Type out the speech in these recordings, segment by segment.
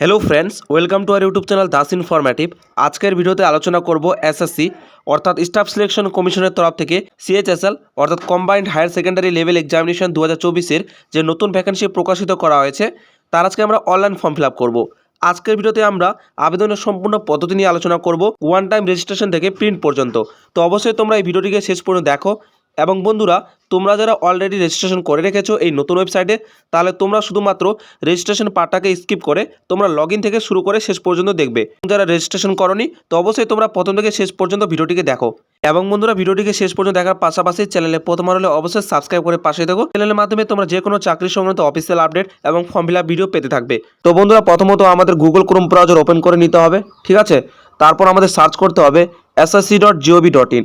Hello friends welcome to our YouTube channel Das informative আজকের ভিডিওতে আলোচনা করব এসএসসি অর্থাৎ স্টাফ সিলেকশন কমিশনের তরফ থেকে সিএইচএসএল অর্থাৎ combined higher secondary level examination দু হাজার যে নতুন ভ্যাকেন্সি প্রকাশিত করা হয়েছে, তার আজকে আমরা অনলাইন ফর্ম ফিল আপ করব। আজকের ভিডিওতে আমরা আবেদনের সম্পূর্ণ পদ্ধতি নিয়ে আলোচনা করব ওয়ান টাইম রেজিস্ট্রেশন থেকে প্রিন্ট পর্যন্ত। তো অবশ্যই তোমরা এই ভিডিওটিকে শেষ পর্যন্ত দেখো এবং বন্ধুরা, তোমরা যারা অলরেডি রেজিস্ট্রেশন করে রেখেছো এই নতুন ওয়েবসাইটে তাহলে তোমরা শুধুমাত্র রেজিস্ট্রেশন পার্টটাকে স্কিপ করে, তোমরা লগ থেকে শুরু করে শেষ পর্যন্ত দেখবে। যারা রেজিস্ট্রেশন করনি, তো অবশ্যই তোমরা প্রথম থেকে শেষ পর্যন্ত ভিডিওটিকে দেখো। এবং বন্ধুরা, ভিডিওটিকে শেষ পর্যন্ত দেখার পাশাপাশি চ্যানেলে প্রথম হলে অবশ্যই সাবস্ক্রাইব করে পাশে দেখো চ্যানেলের মাধ্যমে তোমরা যে কোনো চাকরি সংক্রান্ত অফিসিয়াল আপডেট এবং ফর্ম ফিল ভিডিও পেতে থাকবে। তো বন্ধুরা, প্রথমত আমাদের গুগল ক্রোম ব্রাউজার ওপেন করে নিতে হবে, ঠিক আছে? তারপর আমাদের সার্চ করতে হবে SSC dot G O V dot in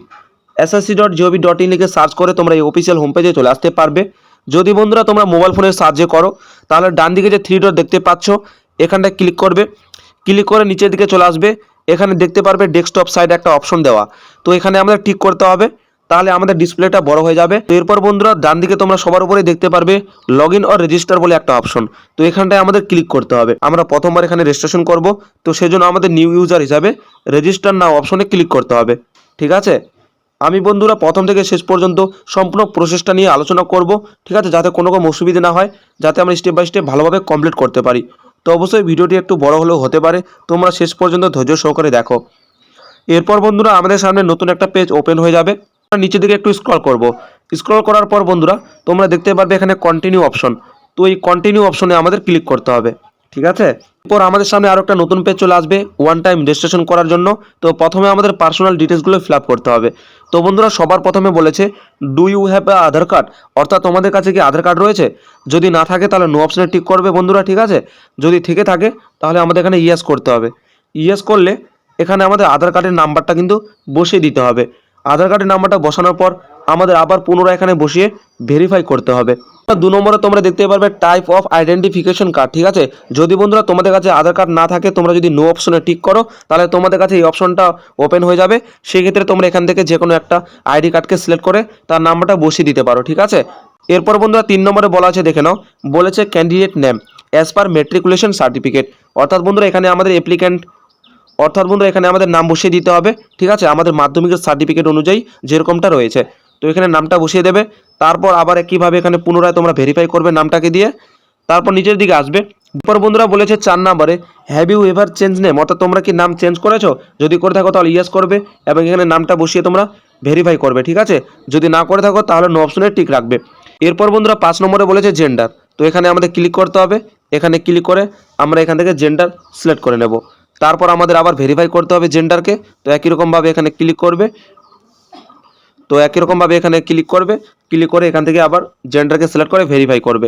SSC dot G O V dot in লিখে সার্চ করে তোমরা এই অফিসিয়াল হোম পেজে চলে আসতে পারবে। যদি বন্ধুরা তোমরা মোবাইল ফোনের সাহায্যে করো, তাহলে ডান দিকে যে থ্রি ডট দেখতে পাচ্ছ এখানটায় ক্লিক করবে। ক্লিক করে নিচের দিকে চলে আসবে। এখানে দেখতে পারবে ডেস্কটপ সাইডে একটা অপশন দেওয়া। তো এখানে আমাদের ঠিক করতে হবে। তাহলে আমাদের ডিসপ্লেটা বড় হয়ে যাবে। তো এরপর বন্ধুরা ডান দিকে তোমরা সবার উপরে দেখতে পারবে লগ ইন অর রেজিস্টার বলে একটা অপশন তো এখানটায় আমাদের ক্লিক করতে হবে। আমরা প্রথমবার এখানে রেজিস্ট্রেশন করব। তো সেজন্য আমাদের নিউ ইউজার হিসাবে রেজিস্টার নাও অপশনে ক্লিক করতে হবে। ঠিক আছে? আমি বন্ধুরা প্রথম থেকে শেষ পর্যন্ত সম্পূর্ণ প্রসেসটা নিয়ে আলোচনা করব, ঠিক আছে? যাতে কোনো রকম অসুবিধা না হয়, যাতে আমরা স্টেপ বাই স্টেপ ভালোভাবে কমপ্লিট করতে পারি। তো অবশ্যই ভিডিওটি একটু বড় হলেও হতে পারে, তোমরা শেষ পর্যন্ত ধৈর্য সহকারে দেখো। এরপর বন্ধুরা আমাদের সামনে নতুন একটা পেজ ওপেন হয়ে যাবে। আমরা নিচের দিকে একটু স্ক্রল করব। স্ক্রল করার পর বন্ধুরা, তোমরা দেখতে পারবে এখানে কন্টিনিউ অপশন তো এই কন্টিনিউ অপশনে আমাদের ক্লিক করতে হবে। ঠিক আছে? এরপর আমাদের সামনে আরও একটা নতুন পেজ চলে আসবে ওয়ান টাইম রেজিস্ট্রেশন করার জন্য। তো প্রথমে আমাদের পার্সোনাল ডিটেলসগুলো ফিল আপ করতে হবে। তো বন্ধুরা, সবার প্রথমে বলেছে do you have a Aadhaar card অর্থাৎ তোমাদের কাছে কি আধার কার্ড রয়েছে? যদি না থাকে, তাহলে নো অপশনে টিক করবে বন্ধুরা, ঠিক আছে? যদি থেকে থাকে, তাহলে আমাদের এখানে ইয়েস করতে হবে। ইয়েস করলে এখানে আমাদের আধার কার্ডের নাম্বারটা কিন্তু বসিয়ে দিতে হবে। আধার কার্ডের নাম্বারটা বসানোর পর আমাদের আবার পুনরায় এখানে বসিয়ে ভেরিফাই করতে হবে। দু নম্বরে তোমরা দেখতে পারবে টাইপ অফ আইডেন্টিফিকেশন কার্ড ঠিক আছে? যদি বন্ধুরা তোমাদের কাছে আধার কার্ড না থাকে, তোমরা যদি নো অপশনে টিক করো, তাহলে তোমাদের কাছে এই অপশনটা ওপেন হয়ে যাবে। সেক্ষেত্রে তোমরা এখান থেকে যে কোনো একটা আইডি কার্ডকে সিলেক্ট করে তার নাম্বারটা বসিয়ে দিতে পারো, ঠিক আছে? এরপর বন্ধুরা তিন নম্বরে বলা আছে, দেখে নাও, বলেছে candidate name as per matriculation certificate অর্থাৎ বন্ধুরা এখানে আমাদের অ্যাপ্লিক্যান্ট অর্থাৎ বন্ধুরা এখানে আমাদের নাম বসিয়ে দিতে হবে, ঠিক আছে? আমাদের মাধ্যমিকের সার্টিফিকেট অনুযায়ী যেরকমটা রয়েছে। তো এখানে নামটা বসিয়ে দেবে। তারপর আবার একইভাবে এখানে পুনরায় তোমরা ভেরিফাই করবে নামটাকে দিয়ে। তারপর নিচের দিকে আসবে। এরপর বন্ধুরা বলেছে চার নাম্বারে have you ever change name অর্থাৎ তোমরা কি নাম চেঞ্জ করেছ? যদি করে থাকো তাহলে ইয়েস করবে এবং এখানে নামটা বসিয়ে তোমরা ভেরিফাই করবে, ঠিক আছে? যদি না করে থাকো তাহলে নো অপশনে টিক রাখবে। এরপর বন্ধুরা পাঁচ নম্বরে বলেছে জেন্ডার তো এখানে আমাদের ক্লিক করতে হবে। এখানে ক্লিক করে আমরা এখান থেকে জেন্ডার সিলেক্ট করে নেব। তারপর আমাদের আবার ভেরিফাই করতে হবে জেন্ডারকে তো একই রকমভাবে এখানে ক্লিক করবে। তো একই রকমভাবে এখানে ক্লিক করবে ক্লিক করে এখান থেকে আবার জেন্ডারকে সিলেক্ট করে ভেরিফাই করবে।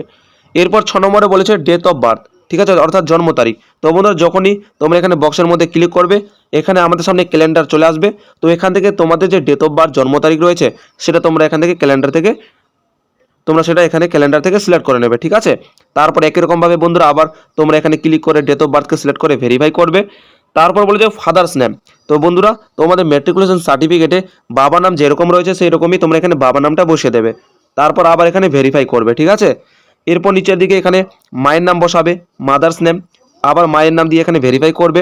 এরপর ছ নম্বরে বলেছে ডেট অফ বার্থ ঠিক আছে? অর্থাৎ জন্ম তারিখ। তো বন্ধুরা, যখনই তোমরা এখানে বক্সের মধ্যে ক্লিক করবে, এখানে আমাদের সামনে ক্যালেন্ডার চলে আসবে। তো এখান থেকে তোমাদের যে ডেট অফ বার্থ জন্ম তারিখ রয়েছে, সেটা তোমরা এখান থেকে ক্যালেন্ডার থেকে, তোমরা সেটা এখানে ক্যালেন্ডার থেকে সিলেক্ট করে নেবে, ঠিক আছে? তারপর একই রকমভাবে বন্ধুরা, আবার তোমরা এখানে ক্লিক করে ডেট অফ বার্থকে সিলেক্ট করে ভেরিফাই করবে। তারপর বলে যে ফাদার্স নেম তো বন্ধুরা, তোমাদের মেট্রিকুলেশন সার্টিফিকেটে বাবা নাম যেরকম রয়েছে সেই রকমই তোমরা এখানে বাবা নামটা বসিয়ে দেবে। তারপর আবার এখানে ভেরিফাই করবে, ঠিক আছে? এরপর নিচের দিকে এখানে মায়ের নাম বসাবে মাদার্স নেম আবার মায়ের নাম দিয়ে এখানে ভেরিফাই করবে।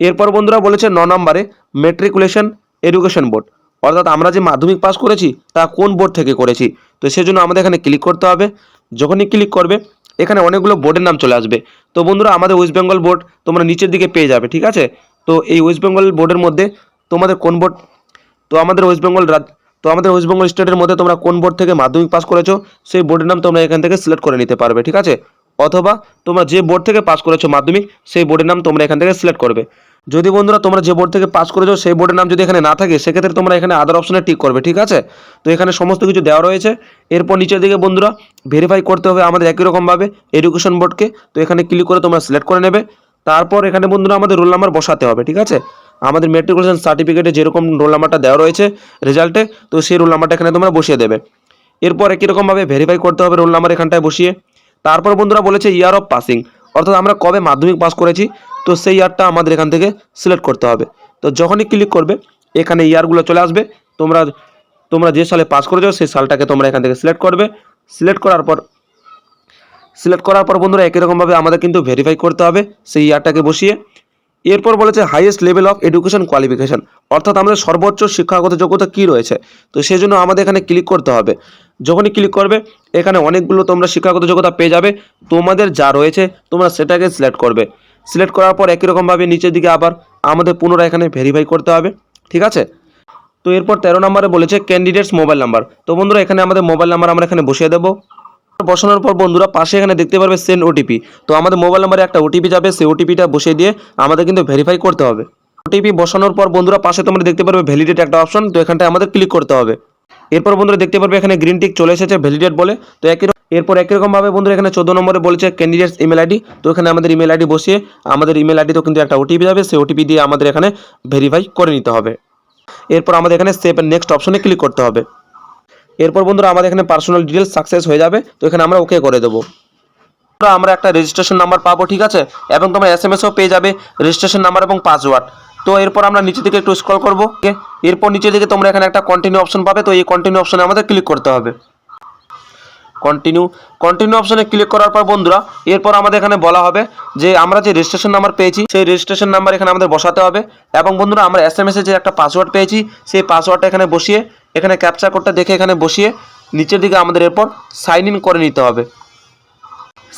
এরপর বন্ধুরা বলেছে ন নম্বরে মেট্রিকুলেশন এডুকেশন বোর্ড অর্থাৎ আমরা যে মাধ্যমিক পাস করেছি তা কোন বোর্ড থেকে করেছি? তো সেজন্য আমাদের এখানে ক্লিক করতে হবে। যখনই ক্লিক করবে এখানে অনেকগুলো বোর্ডের নাম চলে আসবে। তো বন্ধুরা, আমাদের ওয়েস্ট বেঙ্গল বোর্ড তোমরা নিচের দিকে পেয়ে যাবে, ঠিক আছে? তো এই ওয়েস্ট বেঙ্গল বোর্ডের মধ্যে তোমাদের কোন বোর্ড তো আমাদের ওয়েস্ট বেঙ্গল তো আমাদের ওয়েস্ট বেঙ্গল স্টেটের মধ্যে তোমরা কোন বোর্ড থেকে মাধ্যমিক পাস করেছ, সেই বোর্ডের নাম তোমরা এখান থেকে সিলেক্ট করে নিতে পারবে, ঠিক আছে? অথবা তোমরা যে বোর্ড থেকে পাস করেছ মাধ্যমিক, সেই বোর্ডের নাম তোমরা এখান থেকে সিলেক্ট করবে। যদি বন্ধুরা তোমরা যে বোর্ড থেকে পাস করেছ, সেই বোর্ডের নাম যদি এখানে না থাকে, সেক্ষেত্রে তোমরা এখানে আদার অপশনে টিক করবে, ঠিক আছে? তো এখানে সমস্ত কিছু দেওয়া রয়েছে। এরপর নিচের দিকে বন্ধুরা ভেরিফাই করতে হবে আমাদের একই রকমভাবে এডুকেশন বোর্ডকে তো এখানে ক্লিক করে তোমরা সিলেক্ট করে নেবে। তারপর এখানে বন্ধুরা আমাদের রোল নাম্বার বসাতে হবে, ঠিক আছে? আমাদের মেট্রিকুলেশন সার্টিফিকেটে যেরকম রোল নাম্বারটা দেওয়া রয়েছে রেজাল্টে তো সেই রোল নাম্বারটা এখানে তোমরা বসিয়ে দেবে। এরপর একই রকমভাবে ভেরিফাই করতে হবে রোল নাম্বার এখানটায় বসিয়ে। তারপর বন্ধুরা বলেছে ইয়ার অফ পাসিং অর্থাৎ আমরা কবে মাধ্যমিক পাস করেছি তো সেই ইয়ারটা আমাদের এখান থেকে সিলেক্ট করতে হবে। তো যখনই ক্লিক করবে, এখানে ইয়ারগুলো চলে আসবে। তোমরা তোমরা যে সালে পাস করেছ, সেই সালটাকে তোমরা এখান থেকে সিলেক্ট করবে। সিলেক্ট করার পর সিলেক্ট করার পর বন্ধুরা একই রকমভাবে আমাদের কিন্তু ভেরিফাই করতে হবে সেই ইয়ারটাকে বসিয়ে। এরপর বলেছে highest level of education qualification অর্থাৎ আমাদের সর্বোচ্চ শিক্ষাগত যোগ্যতা কী রয়েছে? তো সেই জন্য আমাদের এখানে ক্লিক করতে হবে। যখনই ক্লিক করবে, এখানে অনেকগুলো তোমরা শিক্ষাগত যোগ্যতা পেয়ে যাবে। তোমাদের যা রয়েছে, তোমরা সেটাকে সিলেক্ট করবে। সিলেক্ট করার পর একই রকমভাবে নিচের দিকে আবার আমাদের পুনরায় এখানে ভেরিফাই করতে হবে, ঠিক আছে? তো এরপর তেরো নম্বরে বলেছে ক্যান্ডিডেটস মোবাইল নাম্বার তো বন্ধুরা, এখানে আমাদের মোবাইল নাম্বার আমরা এখানে বসিয়ে দেবো। বসানোর পর বন্ধুরা, পাশে এখানে দেখতে পারবে সেন্ড ওটিপি তো আমাদের মোবাইল নাম্বারে একটা ওটিপি যাবে, সেই ওটিপিটা বসিয়ে দিয়ে আমাদের কিন্তু ভেরিফাই করতে হবে। ওটিপি বসানোর পর বন্ধুরা, পাশে তোমরা দেখতে পারবে ভ্যালিডেট একটা অপশন তো এখানটায় আমাদের ক্লিক করতে হবে। এরপর বন্ধুরা দেখতে পারবে এখানে গ্রিন টিক চলে এসেছে ভ্যালিডেট বলে। তো একই এরপর একই রকমভাবে বন্ধুরা এখানে চোদ্দ নম্বরে বলেছে ক্যান্ডিডেটস ইমেল আইডি তো এখানে আমাদের ইমেল আইডি বসিয়ে আমাদের ইমেল আইডিতেও কিন্তু একটা ওটিপি যাবে, সেই ওটিপি দিয়ে আমাদের এখানে ভেরিফাই করে নিতে হবে। এরপর আমাদের এখানে সেভ নেক্সট অপশনে ক্লিক করতে হবে। এরপর বন্ধুরা আমাদের এখানে পার্সোনাল ডিটেলস সাকসেস হয়ে যাবে, তো এখানে আমরা ওকে করে দেবো। আমরা একটা রেজিস্ট্রেশন নাম্বার পাবো, ঠিক আছে? এবং তোমরা এস এম এসও পেয়ে যাবে রেজিস্ট্রেশন নাম্বার এবং পাসওয়ার্ড তো এরপর আমরা নিচের দিকে একটু স্ক্রল করব এরপর নিচের দিকে তোমরা এখানে একটা কন্টিনিউ অপশন পাবে, তো এই কন্টিনিউ অপশনে আমাদের ক্লিক করতে হবে। কন্টিনিউ কন্টিনিউ অপশনে ক্লিক করার পর বন্ধুরা, এরপর আমাদের এখানে বলা হবে যে আমরা যে রেজিস্ট্রেশন নাম্বার পেয়েছি, সেই রেজিস্ট্রেশন নাম্বার এখানে আমাদের বসাতে হবে এবং বন্ধুরা আমরা এস এম এসে যে একটা পাসওয়ার্ড পেয়েছি, সেই পাসওয়ার্ডটা এখানে বসিয়ে, এখানে ক্যাপচার কোডটা দেখে এখানে বসিয়ে, নিচের দিকে আমাদের এরপর সাইন ইন করে নিতে হবে।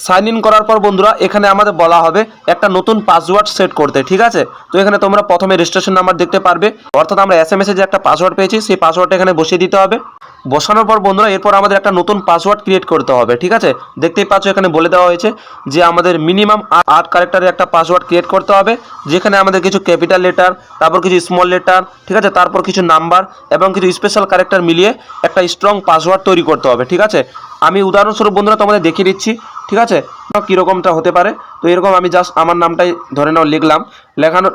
সাইন ইন করার পর বন্ধুরা, এখানে আমাদের বলা হবে একটা নতুন পাসওয়ার্ড সেট করতে, ঠিক আছে? তো এখানে তোমরা প্রথমে রেজিস্ট্রেশন নাম্বার দেখতে পারবে। অর্থাৎ আমরা এস এম এসে যে একটা পাসওয়ার্ড পেয়েছি, সেই পাসওয়ার্ডটা এখানে বসিয়ে দিতে হবে। বসানোর পর বন্ধুরা, এরপর আমাদের একটা নতুন পাসওয়ার্ড ক্রিয়েট করতে হবে, ঠিক আছে? দেখতেই পাচ্ছ এখানে বলে দেওয়া হয়েছে যে আমাদের মিনিমাম আট ক্যারেক্টারের একটা পাসওয়ার্ড ক্রিয়েট করতে হবে, যেখানে আমাদের কিছু ক্যাপিটাল লেটার তারপর কিছু স্মল লেটার ঠিক আছে? তারপর কিছু নাম্বার এবং কিছু স্পেশাল ক্যারেক্টার মিলিয়ে একটা স্ট্রং পাসওয়ার্ড তৈরি করতে হবে, ঠিক আছে? আমি উদাহরণস্বরূপ বন্ধুরা তোমাদের দেখিয়ে দিচ্ছি, ঠিক আছে? কীরকমটা হতে পারে? তো এরকম আমি জাস্ট আমার নামটাই ধরে নাও লিখলাম, লেখানোর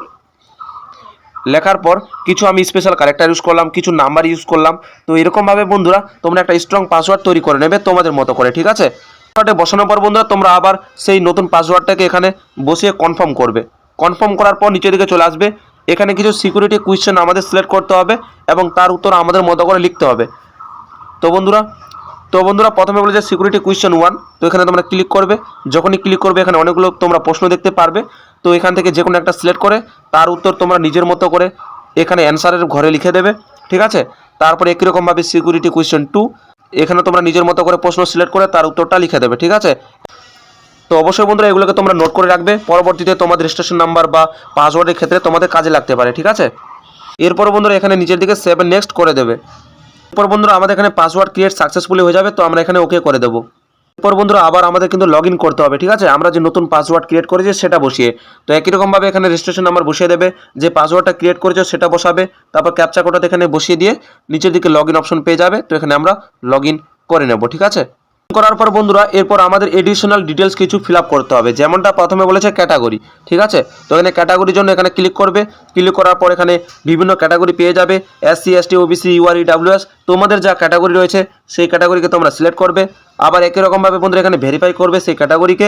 লেখার পর কিছু আমি স্পেশাল ক্যারেক্টার ইউজ করলাম, কিছু নাম্বার ইউজ করলাম। তো এরকমভাবে বন্ধুরা, তোমরা একটা স্ট্রং পাসওয়ার্ড তৈরি করে নেবে তোমাদের মতো করে, ঠিক আছে? পাসওয়ার্ডে বসানোর পর বন্ধুরা, তোমরা আবার সেই নতুন পাসওয়ার্ডটাকে এখানে বসিয়ে কনফার্ম করবে। কনফার্ম করার পর নিচের দিকে চলে আসবে। এখানে কিছু সিকিউরিটি কোয়েশ্চেন আমাদের সিলেক্ট করতে হবে এবং তার উত্তর আমাদের মতো করে লিখতে হবে। তো বন্ধুরা তো বন্ধুরা, প্রথমে বলেছে সিকিউরিটি কোয়েশ্চেন ওয়ান তো এখানে তোমরা ক্লিক করবে। যখনই ক্লিক করবে, এখানে অনেকগুলো তোমরা প্রশ্ন দেখতে পারবে। তো এখান থেকে যে কোনো একটা সিলেক্ট করে, তার উত্তর তোমরা নিজের মতো করে এখানে অ্যান্সারের ঘরে লিখে দেবে, ঠিক আছে? তারপরে একই রকমভাবে সিকিউরিটি কোয়েশ্চেন টু এখানে তোমরা নিজের মতো করে প্রশ্ন সিলেক্ট করে তার উত্তরটা লিখে দেবে, ঠিক আছে? তো অবশ্যই বন্ধুরা, এগুলোকে তোমরা নোট করে রাখবে। পরবর্তীতে তোমাদের রেজিস্ট্রেশন নাম্বার বা পাসওয়ার্ডের ক্ষেত্রে তোমাদের কাজে লাগতে পারে, ঠিক আছে? এরপর বন্ধুরা, এখানে নিচের দিকে সেভ নেক্সট করে দেবে। এরপর বন্ধুরা, আমাদের এখানে পাসওয়ার্ড ক্রিয়েট সাকসেসফুলি হয়ে যাবে, তো আমরা এখানে ওকে করে দেবো। এরপর বন্ধুরা, আবার আমাদের কিন্তু লগ করতে হবে, ঠিক আছে? আমরা যে নতুন পাসওয়ার্ড ক্রিয়েট করেছি, সেটা বসিয়ে, তো একই রকমভাবে এখানে রেজিস্ট্রেশন নাম্বার বসিয়ে দেবে, যে পাসওয়ার্ডটা ক্রিয়েট করেছ, সেটা বসাবে, তারপর ক্যাপচা কোডটা এখানে বসিয়ে দিয়ে, নিচের দিকে লগ অপশন পেয়ে যাবে, তো এখানে আমরা লগ করে নেব, ঠিক আছে? করার পর বন্ধুরা, এরপর আমাদের এডিশনাল ডিটেলস কিছু ফিল করতে হবে। যেমনটা প্রথমে বলেছে ক্যাটাগরি ঠিক আছে? তো এখানে ক্যাটাগরির জন্য এখানে ক্লিক করবে। ক্লিক করার পর এখানে বিভিন্ন ক্যাটাগরি পেয়ে যাবে। S C S T OBC UR E WS তোমাদের যা ক্যাটাগরি রয়েছে, সেই ক্যাটাগরিকে তোমরা সিলেক্ট করবে। আবার একই রকমভাবে বন্ধুরা এখানে ভেরিফাই করবে সেই ক্যাটাগরিকে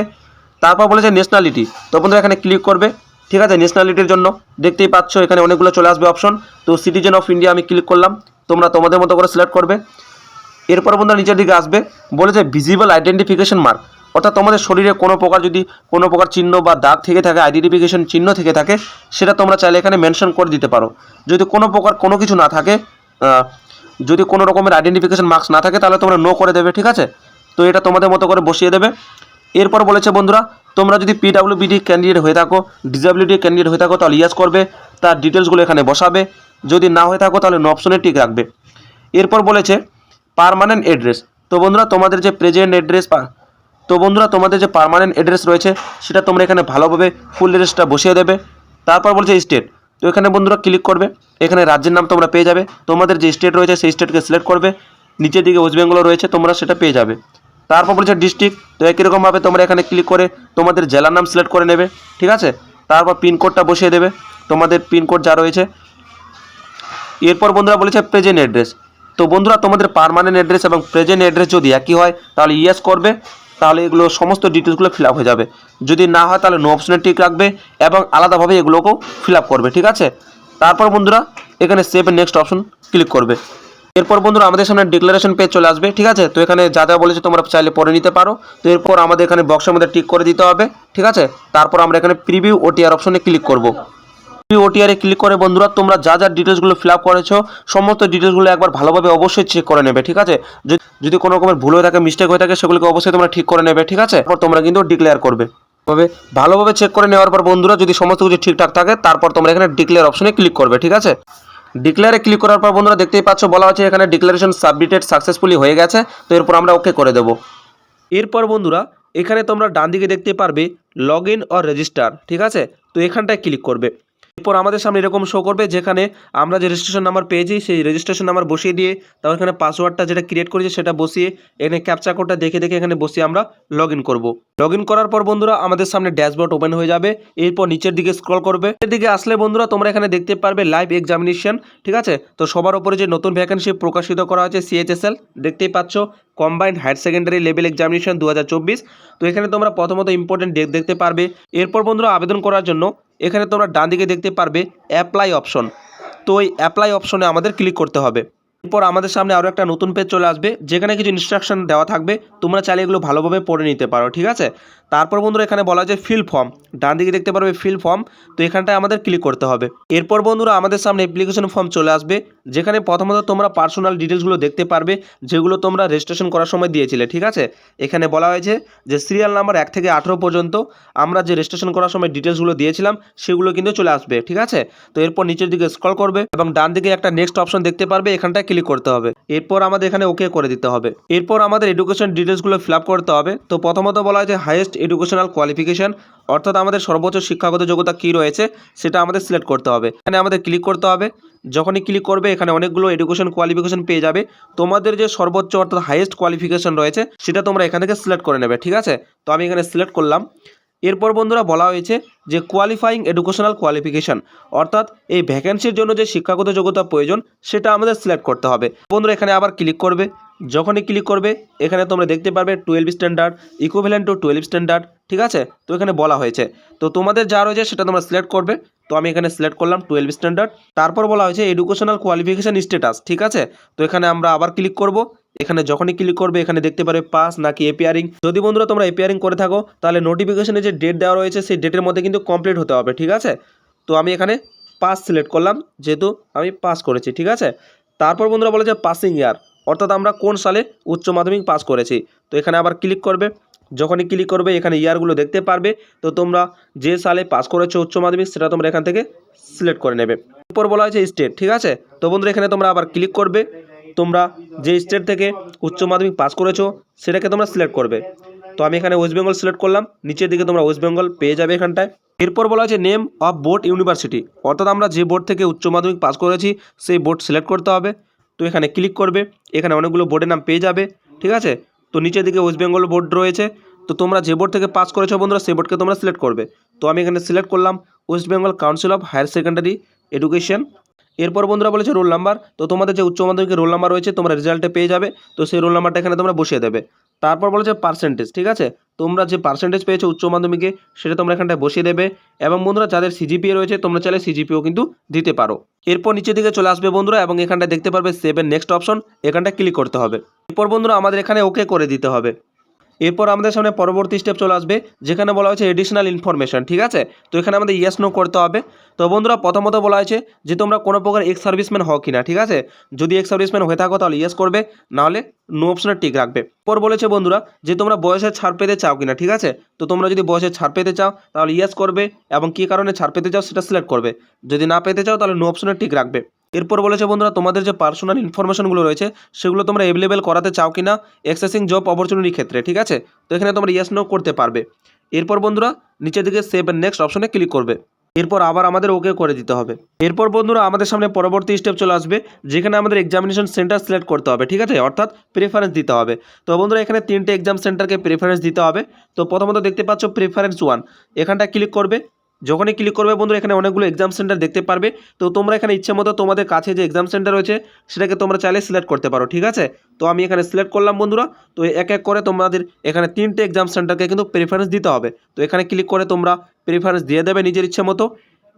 তারপর বলেছে ন্যাশনালিটি তো বন্ধুরা এখানে ক্লিক করবে, ঠিক আছে? ন্যাশনালিটির জন্য দেখতেই পাচ্ছ, এখানে অনেকগুলো চলে আসবে অপশন তো সিটিজেন অফ ইন্ডিয়া আমি ক্লিক করলাম, তোমরা তোমাদের মতো করে সিলেক্ট করবে। এরপর বন্ধুরা নিচের দিকে আসবে, বলেছে ভিজিবল আইডেন্টিফিকেশন মার্ক অর্থাৎ তোমাদের শরীরে কোনো প্রকার যদি কোনো প্রকার চিহ্ন বা দাগ থেকে থাকে আইডেন্টিফিকেশন চিহ্ন থেকে থাকে, সেটা তোমরা চাইলে এখানে মেনশন করে দিতে পারো। যদি কোনো প্রকার কোনো কিছু না থাকে যদি কোনো রকমের আইডেন্টিফিকেশন মার্কস না থাকে, তাহলে তোমরা নো করে দেবে, ঠিক আছে? তো এটা তোমাদের মতো করে বসিয়ে দেবে। এরপর বলেছে বন্ধুরা, তোমরা যদি পিডাব্লিউবিডি ক্যান্ডিডেট হয়ে থাকো ডিসএবিলিটি ক্যান্ডিডেট হয়ে থাকো, তাহলে ইয়াস করবে। তার ডিটেলসগুলো এখানে বসাবে। যদি না হয়ে থাকো, তাহলে নো অপশনে টিক রাখবে। এরপর বলেছে পার্মানেন্ট অ্যাড্রেস তো বন্ধুরা, তোমাদের যে প্রেজেন্ট অ্যাড্রেস তো বন্ধুরা, তোমাদের যে পার্মানেন্ট অ্যাড্রেস রয়েছে, সেটা তোমরা এখানে ভালোভাবে ফুল অ্যাড্রেসটা বসিয়ে দেবে। তারপর বলছে স্টেট তো এখানে বন্ধুরা ক্লিক করবে। এখানে রাজ্যের নাম তোমরা পেয়ে যাবে। তোমাদের যে স্টেট রয়েছে, সেই স্টেটকে সিলেক্ট করবে। নিচের দিকে ওয়েস্ট বেঙ্গল রয়েছে, তোমরা সেটা পেয়ে যাবে। তারপর বলছে ডিস্ট্রিক্ট তো একই রকমভাবে তোমরা এখানে ক্লিক করে তোমাদের জেলার নাম সিলেক্ট করে নেবে। ঠিক আছে? তারপর পিনকোডটা বসিয়ে দেবে। তোমাদের পিনকোড যা রয়েছে। এরপর বন্ধুরা বলেছে প্রেজেন্ট অ্যাড্রেস তো বন্ধুরা, তোমাদের পার্মানেন্ট অ্যাড্রেস এবং প্রেজেন্ট অ্যাড্রেস যদি একই হয়, তাহলে ইয়েস করবে। তাহলে এগুলো সমস্ত ডিটেলসগুলো ফিল হয়ে যাবে। যদি না হয়, তাহলে নো অপশনে টিক রাখবে এবং আলাদাভাবে এগুলোকেও ফিল করবে, ঠিক আছে? তারপর বন্ধুরা, এখানে সেভ নেক্সট অপশন ক্লিক করবে। এরপর বন্ধুরা, আমাদের সামনে ডিক্লারেশন পেজ চলে আসবে, ঠিক আছে? তো এখানে যা যা বলেছে তোমরা চাইলে পড়ে নিতে পারো। তো এরপর আমাদের এখানে বক্সের মধ্যে টিক করে দিতে হবে, ঠিক আছে? তারপর আমরা এখানে প্রিভিউ ওটিআর অপশনে ক্লিক করব। ওটিআরে ক্লিক করে বন্ধুরা, তোমরা যা যা ডিটেলসগুলো ফিল আপ করেছ, সমস্ত ডিটেলসগুলো একবার ভালোভাবে অবশ্যই চেক করে নেবে, ঠিক আছে? যদি- কোনো রকমের ভুল হয়ে থাকে মিস্টেক হয়ে থাকে, সেগুলোকে অবশ্যই তোমরা ঠিক করে নেবে, ঠিক আছে? তারপর তোমরা কিন্তু ডিক্লেয়ার করবে। তবে ভালোভাবে চেক করে নেওয়ার পর বন্ধুরা, যদি সমস্ত কিছু ঠিকঠাক থাকে, তারপর তোমরা এখানে ডিক্লেয়ার অপশনে ক্লিক করবে, ঠিক আছে? ডিক্লেয়ারে ক্লিক করার পর বন্ধুরা, দেখতেই পাচ্ছ, বলা হচ্ছে এখানে ডিক্লারেশন সাবমিটেড সাকসেসফুলি হয়ে গেছে, তো এরপর আমরা ওকে করে দেবো। এরপর বন্ধুরা, এখানে তোমরা ডান দিকে দেখতে পারবে লগ ইন অর রেজিস্টার ঠিক আছে? তো এখানটায় ক্লিক করবে। এরপর আমাদের সামনে এরকম শো করবে যেখানে আমরা যে রেজিস্ট্রেশন নাম্বার পেয়েছি, সেই রেজিস্ট্রেশন নাম্বার বসিয়ে দিয়ে তারপর এখানে পাসওয়ার্ডটা যেটা ক্রিয়েট করেছি সেটা বসিয়ে এখানে ক্যাপচা কোডটা দেখে দেখে এখানে বসিয়ে আমরা লগ ইন করব। লগ ইন করার পর বন্ধুরা আমাদের সামনে ড্যাশবোর্ড ওপেন হয়ে যাবে। এরপর নিচের দিকে স্ক্রল করবে। এর দিকে আসলে বন্ধুরা তোমরা এখানে দেখতে পারবে লাইভ এক্সামিনেশন ঠিক আছে? তো সবার উপরে যে নতুন ভ্যাকেন্সি প্রকাশিত করা হয়েছে সিএইচএসএল দেখতেই পাচ্ছ combined higher secondary level examination দু হাজার চব্বিশ। তো এখানে তোমরা প্রথমত ইম্পর্টেন্ট ডেট দেখতে পারবে। এরপর বন্ধুরা আবেদন করার জন্য এখানে তোমরা ডান দিকে দেখতে পারবে অ্যাপ্লাই অপশন তো এই অ্যাপ্লাই অপশনে আমাদের ক্লিক করতে হবে। এরপর আমাদের সামনে আরও একটা নতুন পেজ চলে আসবে, যেখানে কিছু ইনস্ট্রাকশন দেওয়া থাকবে। তোমরা চাইলে এগুলো ভালোভাবে পড়ে নিতে পারো, ঠিক আছে? তারপর বন্ধুরা এখানে বলা যায় ফিল ফর্ম ডান দিকে দেখতে পারবে ফিল ফর্ম তো এখানটায় আমাদের ক্লিক করতে হবে। এরপর বন্ধুরা আমাদের সামনে অ্যাপ্লিকেশন ফর্ম চলে আসবে, যেখানে প্রথমত তোমরা পার্সোনাল ডিটেলসগুলো দেখতে পারবে, যেগুলো তোমরা রেজিস্ট্রেশন করার সময় দিয়েছিলে, ঠিক আছে? এখানে বলা হয়েছে যে সিরিয়াল নাম্বার এক থেকে আঠেরো পর্যন্ত আমরা যে রেজিস্ট্রেশন করার সময় ডিটেলসগুলো দিয়েছিলাম, সেগুলো কিন্তু চলে আসবে, ঠিক আছে? তো এরপর নিচের দিকে স্ক্রল করবে এবং ডান দিকে একটা নেক্সট অপশন দেখতে পারবে, এখানটায় ক্লিক করতে হবে। এরপর আমাদের এখানে ওকে করে দিতে হবে। এরপর আমাদের এডুকেশন ডিটেলসগুলো ফিল করতে হবে। তো প্রথমত বলা হয়েছে হাইয়েস্ট এডুকেশনাল কোয়ালিফিকেশন অর্থাৎ আমাদের সর্বোচ্চ শিক্ষাগত যোগ্যতা কী রয়েছে, সেটা আমাদের সিলেক্ট করতে হবে। এখানে আমাদের ক্লিক করতে হবে। যখনই ক্লিক করবে, এখানে অনেকগুলো এডুকেশন কোয়ালিফিকেশন পেয়ে যাবে। তোমাদের যে সর্বোচ্চ, অর্থাৎ হাইয়েস্ট কোয়ালিফিকেশন রয়েছে, সেটা তোমরা এখান থেকে সিলেক্ট করে নেবে, ঠিক আছে? তো আমি এখানে সিলেক্ট করলাম। এরপর বন্ধুরা বলা হয়েছে যে কোয়ালিফাইং এডুকেশনাল কোয়ালিফিকেশন অর্থাৎ এই ভ্যাকেন্সির জন্য যে শিক্ষাগত যোগ্যতা প্রয়োজন, সেটা আমাদের সিলেক্ট করতে হবে। বন্ধুরা এখানে আবার ক্লিক করবে। যখনই ক্লিক করবে, এখানে তোমরা দেখতে পারবে twelve standard equivalent to twelve standard ঠিক আছে? তো এখানে বলা হয়েছে। তো তোমাদের যা রয়েছে সেটা তোমরা সিলেক্ট করবে। তো আমি এখানে সিলেক্ট করলাম টুয়েলভ স্ট্যান্ডার্ড তারপর বলা হয়েছে এডুকেশনাল কোয়ালিফিকেশান স্ট্যাটাস ঠিক আছে? তো এখানে আমরা আবার ক্লিক করব। এখানে যখনই ক্লিক করবে, এখানে দেখতে পারবে পাস নাকি এপিয়ারিং যদি বন্ধুরা তোমরা এপিয়ারিং করে থাকো, তাহলে নোটিফিকেশনে যে ডেট দেওয়া রয়েছে, সেই ডেটের মধ্যে কিন্তু কমপ্লিট হতে হবে, ঠিক আছে? তো আমি এখানে পাস সিলেক্ট করলাম, যেহেতু আমি পাস করেছি, ঠিক আছে? তারপর বন্ধুরা বলে যে পাসিং ইয়ার অর্থাৎ আমরা কোন সালে উচ্চ মাধ্যমিক পাস করেছি। তো এখানে আবার ক্লিক করবে। যখনই ক্লিক করবে, এখানে ইয়ারগুলো দেখতে পারবে। তো তোমরা যে সালে পাস করেছ উচ্চ মাধ্যমিক, সেটা তোমরা এখান থেকে সিলেক্ট করে নেবে। এরপর বলা হয়েছে স্টেট ঠিক আছে? তো বন্ধুরা, এখানে তোমরা আবার ক্লিক করবে। তোমরা যে স্টেট থেকে উচ্চ মাধ্যমিক পাস করেছ, সেটাকে তোমরা সিলেক্ট করবে। তো আমি এখানে ওয়েস্ট বেঙ্গল সিলেক্ট করলাম। নিচের দিকে তোমরা ওয়েস্ট বেঙ্গল পেয়ে যাবে এখানটায়। এরপর বলা হয়েছে নেম অফ বোর্ড ইউনিভার্সিটি অর্থাৎ আমরা যে বোর্ড থেকে উচ্চ মাধ্যমিক পাস করেছি, সেই বোর্ড সিলেক্ট করতে হবে। তো এখানে ক্লিক করবে, এখানে অনেকগুলো বোর্ডের নাম পেয়ে যাবে, ঠিক আছে? তো নিচের দিকে ওয়েস্ট বেঙ্গল বোর্ড রয়েছে, তো তোমরা যে বোর্ড থেকে পাস করেছ বন্ধুরা, সেই বোর্ডকে তোমরা সিলেক্ট করবে। তো আমি এখানে সিলেক্ট করলাম west Bengal council of higher secondary education এরপর বন্ধুরা বলেছে রোল নাম্বার, তো তোমাদের যে উচ্চ মাধ্যমিকের রোল নাম্বার রয়েছে, তোমরা রেজাল্টে পেয়ে যাবে, তো সেই রোল নাম্বারটা এখানে তোমরা বসিয়ে দেবে। তারপর বলেছে পার্সেন্টেজ ঠিক আছে? তোমরা যে পার্সেন্টেজ পেয়েছ উচ্চ মাধ্যমিকে, সেটা তোমরা এখানটায় বসিয়ে দেবে, এবং বন্ধুরা যাদের সিজিপিএ রয়েছে, তোমরা চাইলে সিজিপিও কিন্তু দিতে পারো। এরপর নিচের দিকে চলে আসবে বন্ধুরা, এবং এখানটায় দেখতে পারবে সেভেন নেক্সট অপশন এখানটায় ক্লিক করতে হবে। এরপর বন্ধুরা আমাদের এখানে ওকে করে দিতে হবে। এরপর আমাদের সামনে পরবর্তী স্টেপ চলে আসবে, যেখানে বলা হয়েছে এডিশনাল ইনফরমেশন ঠিক আছে? তো এখানে আমাদের ইয়েস নো করতে হবে। তো বন্ধুরা, প্রথমত বলা হয়েছে যে তোমরা কোনো প্রকার এক্স সার্ভিসম্যান হও কিনা, ঠিক আছে? যদি এক্স সার্ভিসম্যান হয়ে থাকো, তাহলে ইয়েস করবে, নাহলে নো অপশনে টিক রাখবে। পর বলেছে বন্ধুরা যে তোমরা বয়সের ছাড় পেতে চাও কিনা, ঠিক আছে? তো তোমরা যদি বয়সের ছাড় পেতে চাও, তাহলে ইয়েস করবে, এবং কী কারণে ছাড় পেতে চাও, সেটা সিলেক্ট করবে। যদি না পেতে চাও, তাহলে নো অপশনে টিক রাখবে। এরপর বলেছে বন্ধুরা, তোমাদের যে পার্সোনাল ইনফরমেশনগুলো রয়েছে, সেগুলো তোমরা অ্যাভেলেবেল করাতে চাও কি না এক্সেসিং জব অপরচুনিটির ক্ষেত্রে, ঠিক আছে? তো এখানে তোমরা ইয়েস নো করতে পারবে। এরপর বন্ধুরা, নিচের দিকে সেভ নেক্সট অপশনে ক্লিক করবে। এরপর আবার আমাদের ওকে করে দিতে হবে। এরপর বন্ধুরা, আমাদের সামনে পরবর্তী স্টেপ চলে আসবে, যেখানে আমাদের এক্সামিনেশন সেন্টার সিলেক্ট করতে হবে, ঠিক আছে? অর্থাৎ প্রেফারেন্স দিতে হবে। তো বন্ধুরা, এখানে তিনটে এক্সাম সেন্টারকে প্রেফারেন্স দিতে হবে। তো প্রথমত দেখতে পাচ্ছ প্রেফারেন্স ওয়ান এখানটা ক্লিক করবে। যখনই ক্লিক করবে বন্ধুরা, এখানে অনেকগুলো এক্সাম সেন্টার দেখতে পারবে। তো তোমরা এখানে ইচ্ছে মতো তোমাদের কাছে যে এক্সাম সেন্টার রয়েছে, সেটাকে তোমরা চাইলে সিলেক্ট করতে পারো, ঠিক আছে? তো আমি এখানে সিলেক্ট করলাম বন্ধুরা, তো এক এক করে তোমাদের এখানে তিনটে এক্সাম সেন্টারকে কিন্তু প্রেফারেন্স দিতে হবে। তো এখানে ক্লিক করে তোমরা প্রেফারেন্স দিয়ে দেবে নিজের ইচ্ছে মতো।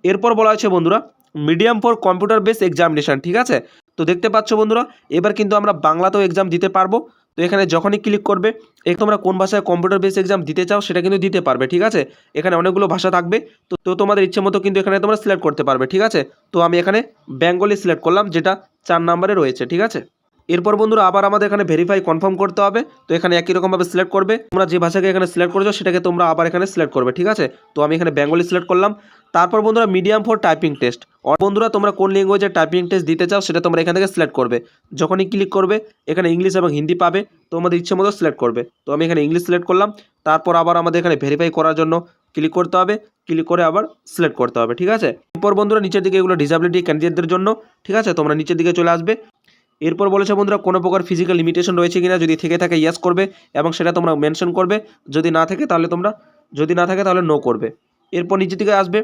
এরপর বলা হয়েছে বন্ধুরা medium for computer base examination ঠিক আছে? তো দেখতে পাচ্ছ বন্ধুরা, এবার কিন্তু আমরা বাংলাতেও এক্সাম দিতে পারব। তো এখানে যখনই ক্লিক করবে এক তোমরা কোন ভাষায় কম্পিউটার বেস এক্সাম দিতে চাও সেটা কিন্তু দিতে পারবে, ঠিক আছে? এখানে অনেকগুলো ভাষা থাকবে, তো তো তোমাদের ইচ্ছে মতো কিন্তু এখানে তোমরা সিলেক্ট করতে পারবে, ঠিক আছে? তো আমি এখানে বেঙ্গলি সিলেক্ট করলাম, যেটা চার নাম্বারে রয়েছে, ঠিক আছে? এরপর বন্ধুরা আবার আমাদের এখানে ভেরিফাই কনফার্ম করতে হবে, তো এখানে একই রকমভাবে সিলেক্ট করবে। তোমরা যে ভাষাকে এখানে সিলেক্ট করেছ সেটাকে তোমরা আবার এখানে সিলেক্ট করবে, ঠিক আছে? তো আমি এখানে বেঙ্গলি সিলেক্ট করলাম তারপর বন্ধুরা মিডিয়াম ফর টাইপিং টেস্ট বন্ধুরা, তোমরা কোন ল্যাঙ্গুয়েজে টাইপিং টেস্ট দিতে চাও, সেটা তোমরা এখান থেকে সিলেক্ট করবে। যখনই ক্লিক করবে, এখানে ইংলিশ এবং হিন্দি পাবে, তোমাদের ইচ্ছে মতো সিলেক্ট করবে। তো আমি এখানে ইংলিশ সিলেক্ট করলাম, তারপর আবার আমাদের এখানে ভেরিফাই করার জন্য ক্লিক করতে হবে। ক্লিক করে আবার সিলেক্ট করতে হবে, ঠিক আছে? এরপর বন্ধুরা, নিচের দিকে এগুলো ডিসাবিলিটি ক্যান্ডিডেটদের জন্য, ঠিক আছে? তোমরা নিচের দিকে চলে আসবে। এরপর বলেছে বন্ধুরা, কোনো প্রকার ফিজিক্যাল লিমিটেশন রয়েছে কিনা, যদি থেকে থাকে ইয়াস করবে, এবং সেটা তোমরা মেনশন করবে। যদি না থাকে, তাহলে তোমরা, যদি না থাকে, তাহলে নো করবে। এরপর নিচের দিকে আসবে।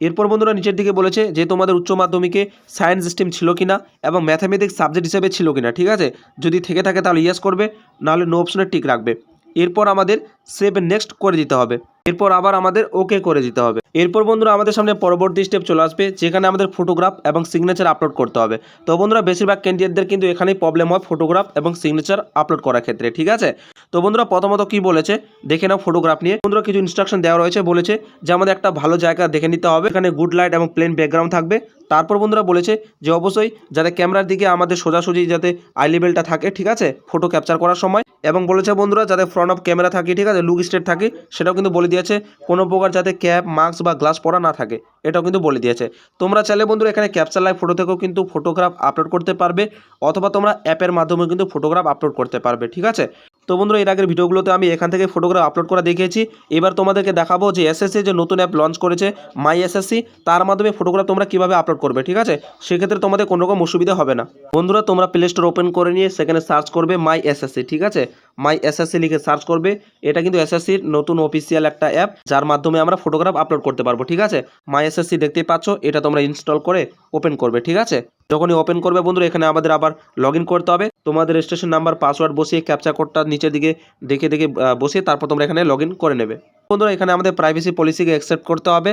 এরপর বন্ধুরা নিচের দিকে বলেছে যে তোমাদের উচ্চ মাধ্যমিকে সায়েন্স স্ট্রিম ছিল কি না এবং ম্যাথামেটিক্স সাবজেক্ট হিসেবে ছিল কি না ঠিক আছে? যদি থেকে থাকে তাহলে ইয়াস করবে, নাহলে নো অপশনে টিক রাখবে। এরপর আমাদের সেভ নেক্সট করে দিতে হবে। এরপর আবার আমাদের ওকে করে দিতে হবে। এরপর বন্ধুরা আমাদের সামনে পরবর্তী স্টেপ চলে আসবে, যেখানে আমাদের ফটোগ্রাফ এবং সিগনেচার আপলোড করতে হবে। তো বন্ধুরা বেশিরভাগ ক্যান্ডিডেটদের কিন্তু এখানেই প্রবলেম হয় ফটোগ্রাফ এবং সিগনেচার আপলোড করার ক্ষেত্রে, ঠিক আছে? তো বন্ধুরা প্রথমত কি বলেছে? দেখে নাও ফটোগ্রাফ নিয়ে। বন্ধুরা কিছু ইনস্ট্রাকশন দেওয়া রয়েছে, বলেছে যে আমাদের একটা ভালো জায়গা দেখে নিতে হবে। এখানে গুড লাইট এবং প্লেন ব্যাকগ্রাউন্ড থাকবে। তারপর বন্ধুরা বলেছে যে অবশ্যই যাতে ক্যামেরার দিকে আমাদের সোজাসুজি যাতে আই লেভেলটা থাকে, ঠিক আছে? ফটো ক্যাপচার করার সময়। এবং বলেছে বন্ধুরা যাতে ফ্রন্ট অফ ক্যামেরা থাকে, ঠিক আছে? লুক স্টেট থাকে, সেটাও কিন্তু বলে দিয়েছে, কোনো প্রকার যাতে ক্যাপ, মাস্ক বা গ্লাস পরা না থাকে, এটাও কিন্তু বলে দিয়েছে। তোমরা চাইলে বন্ধুরা এখানে ক্যাপচার লাইভ ফটো থেকেও কিন্তু ফটোগ্রাফ আপলোড করতে পারবে, অথবা তোমরা অ্যাপের মাধ্যমে কিন্তু ফটোগ্রাফ আপলোড করতে পারবে, ঠিক আছে? তো বন্ধুরা, এর আগের ভিডিওগুলোতে আমি এখান থেকে ফটোগ্রাফ আপলোড করা দেখিয়েছি। এবার তোমাদেরকে দেখাবো যে এসএসসি যে নতুন অ্যাপ লঞ্চ করেছে মাই এসএসসি তার মাধ্যমে ফটোগ্রাফ তোমরা কীভাবে আপলোড করবে, ঠিক আছে? সেক্ষেত্রে তোমাদের কোনো রকম অসুবিধা হবে না। বন্ধুরা, তোমরা প্লে স্টোর ওপেন করে নিয়ে সেখানে সার্চ করবে মাই এসএসসি ঠিক আছে? মাই এসএসসি লিখে সার্চ করবে। এটা কিন্তু এসএসসির নতুন অফিসিয়াল একটা অ্যাপ যার মাধ্যমে আমরা ফটোগ্রাফ আপলোড করতে পারব, ঠিক আছে? মাই এসএসসি দেখতেই পাচ্ছ, এটা তোমরা ইনস্টল করে ওপেন করবে, ঠিক আছে? যখনই ওপেন করবে বন্ধুরা, এখানে আমাদের আবার লগ করতে হবে। তোমাদের রেজিস্ট্রেশন নাম্বার পাসওয়ার্ড বসিয়ে ক্যাপচা কোডটা নিচের দিকে দেখে দেখে বসিয়ে তারপর তোমরা এখানে লগ করে নেবে। বন্ধুরা, এখানে আমাদের প্রাইভেসি পলিসিকে অ্যাকসেপ্ট করতে হবে।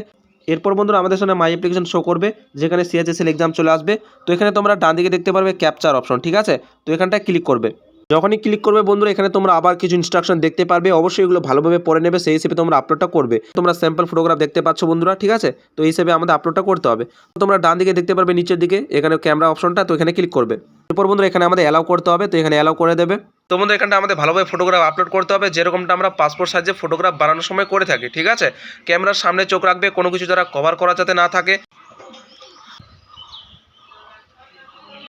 এরপর বন্ধুরা, আমাদের সামনে মাই অ্যাপ্লিকেশন শো করবে, যেখানে সিএচএসএল এক্সাম চলে আসবে। তো এখানে তোমরা ডান দিকে দেখতে পারবে ক্যাপচার অপশন ঠিক আছে? তো এখানটায় ক্লিক করবে। যখনই ক্লিক করবে বন্ধুরা, এখানে তোমরা আবার কিছু ইনস্ট্রাকশন দেখতে পারবে। অবশ্যই এগুলো ভালোভাবে পড়ে নেবে, সেই হিসেবে তোমরা আপলোডটা করবে। তোমরা স্যাম্পল ফটোগ্রাফ দেখতে পাচ্ছ বন্ধুরা, ঠিক আছে? তো এই হিসেবে আমাদের আপলোডটা করতে হবে। তোমরা ডান দিকে দেখতে পারবে নিচের দিকে, এখানে ক্যামেরা অপশনটা তো এখানে ক্লিক করবে। এরপর বন্ধুরা, এখানে আমাদের অ্যালাউ করতে হবে, তো এখানে অ্যালাউ করে দেবে। তো বন্ধু এখানটা আমাদের ভালোভাবে ফটোগ্রাফ আপলোড করতে হবে। যেরকমটা আমরা পাসপোর্ট সাইজে ফটোগ্রাফ বানানোর সময় করে থাকি, ঠিক আছে? ক্যামেরার সামনে চোখ রাখবে, কোনো কিছু যারা কভার করা যাতে না থাকে।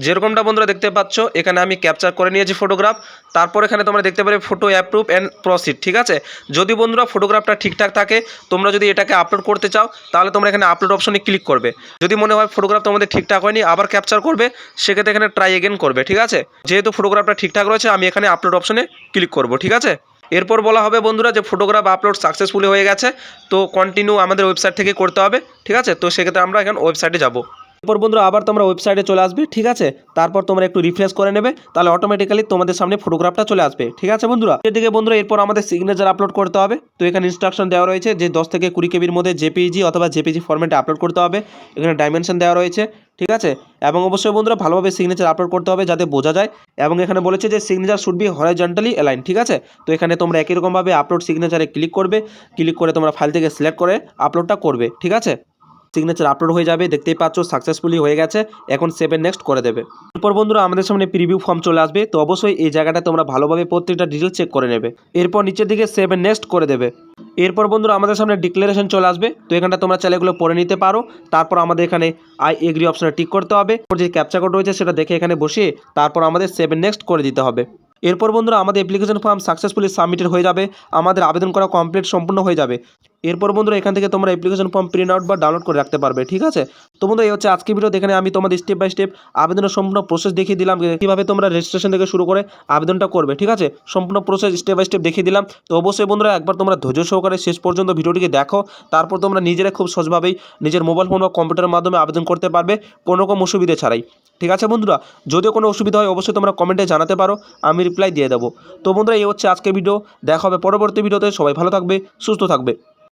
যেরকমটা বন্ধুরা দেখতে পাচ্ছ, এখানে আমি ক্যাপচার করে নিয়েছি ফটোগ্রাফ তারপর এখানে তোমরা দেখতে পাবে ফটো অ্যাপ্রুভ অ্যান্ড প্রসিড ঠিক আছে? যদি বন্ধুরা ফটোগ্রাফটা ঠিকঠাক থাকে, তোমরা যদি এটাকে আপলোড করতে চাও, তাহলে তোমরা এখানে আপলোড অপশনে ক্লিক করবে। যদি মনে হয় ফটোগ্রাফ তোমাদের ঠিকঠাক হয়নি, আবার ক্যাপচার করবে, সেক্ষেত্রে এখানে ট্রাই এগেন করবে, ঠিক আছে? যেহেতু ফটোগ্রাফটা ঠিকঠাক রয়েছে, আমি এখানে আপলোড অপশনে ক্লিক করব, ঠিক আছে? এরপর বলা হবে বন্ধুরা যে ফটোগ্রাফ আপলোড সাকসেসফুলি হয়ে গেছে, তো কন্টিনিউ আমাদের ওয়েবসাইট থেকে করতে হবে, ঠিক আছে? তো সেক্ষেত্রে আমরা এখন ওয়েবসাইটে যাব। এরপর বন্ধুরা, আবার তোমরা ওয়েবসাইটে চলে আসবে, ঠিক আছে? তারপর তোমরা একটু রিফ্রেশ করে নেবে, তাহলে অটোমেটিক্যালি তোমাদের সামনে ফটোগ্রাফটা চলে আসবে, ঠিক আছে বন্ধুরা? এদিকে বন্ধুরা, এরপর আমাদের সিগনেচার আপলোড করতে হবে। তো এখানে ইনস্ট্রাকশন দেওয়া রয়েছে যে দশ থেকে কুড়ি কেবির মধ্যে জেপিজি অথবা জেপিজি ফরম্যাটে আপলোড করতে হবে। এখানে ডাইমেনশন দেওয়া রয়েছে, ঠিক আছে? এবং অবশ্যই বন্ধুরা, ভালোভাবে সিগনেচার আপলোড করতে হবে যাতে বোঝা যায়। এবং এখানে বলেছে যে signature should be horizontally align ঠিক আছে? তো এখানে তোমরা একই রকমভাবে আপলোড সিগনেচারে ক্লিক করবে। ক্লিক করে তোমরা ফাইল থেকে সিলেক্ট করে আপলোডটা করবে, ঠিক আছে? সিগনেচার আপলোড হয়ে যাবে, দেখতেই পাচ্ছ সাকসেসফুলি হয়ে গেছে। এখন সেভেন নেক্সট করে দেবে। এরপর বন্ধুরা, আমাদের সামনে প্রিভিউ ফর্ম চলে আসবে। তো অবশ্যই এই জায়গাটা তোমরা ভালোভাবে প্রত্যেকটা ডিটেল চেক করে নেবে। এরপর নিচের দিকে সেভেন নেক্সট করে দেবে। এরপর বন্ধুরা, আমাদের সামনে ডিক্লারেশন চলে আসবে। তো এখানটা তোমরা চাইলে এগুলো পড়ে নিতে পারো। তারপর আমাদের এখানে আই এগ্রি অপশনে টিক করতে হবে। যে ক্যাপচা কোড রয়েছে, সেটা দেখে এখানে বসিয়ে তারপর আমাদের সেভেন নেক্সট করে দিতে হবে। এরপর বন্ধুরা, আমাদের অ্যাপ্লিকেশন ফর্ম সাকসেসফুলি সাবমিটেড হয়ে যাবে। আমাদের আবেদন করা কমপ্লিট সম্পূর্ণ হয়ে যাবে। এরপর বন্ধুরা এখান থেকে তোমরা অ্যাপ্লিকেশন ফর্ম প্রিন্ট আউট বা ডাউনলোড করে রাখতে পারবে, ঠিক আছে? তো বন্ধুরা এই হচ্ছে আজকে ভিডিও এখানে আমি তোমাদের স্টেপ বাই স্টেপ আবেদনের সম্পূর্ণ প্রসেস দেখিয়ে দিলাম কীভাবে তোমরা রেজিস্ট্রেশন থেকে শুরু করে আবেদনটা করবে, ঠিক আছে? সম্পূর্ণ প্রসেস স্টেপ বাই স্টেপ দেখিয়ে দিলাম। তো অবশ্যই বন্ধুরা একবার তোমরা ধৈর্য সহকারে শেষ পর্যন্ত ভিডিওটিকে দেখো, তারপর তোমরা নিজেরা খুব সহজভাবেই নিজের মোবাইল ফোন বা কম্পিউটারের মাধ্যমে আবেদন করতে পারবে, কোনো রকম অসুবিধে ছাড়াই, ঠিক আছে বন্ধুরা? যদিও কোনো অসুবিধা হয়, অবশ্যই তোমরা কমেন্টে জানাতে পারো, আমি রিপ্লাই দিয়ে দেবো। তো বন্ধুরা এই হচ্ছে আজকে ভিডিও দেখা হবে পরবর্তী ভিডিওতে সবাই ভালো থাকবে, সুস্থ থাকবে।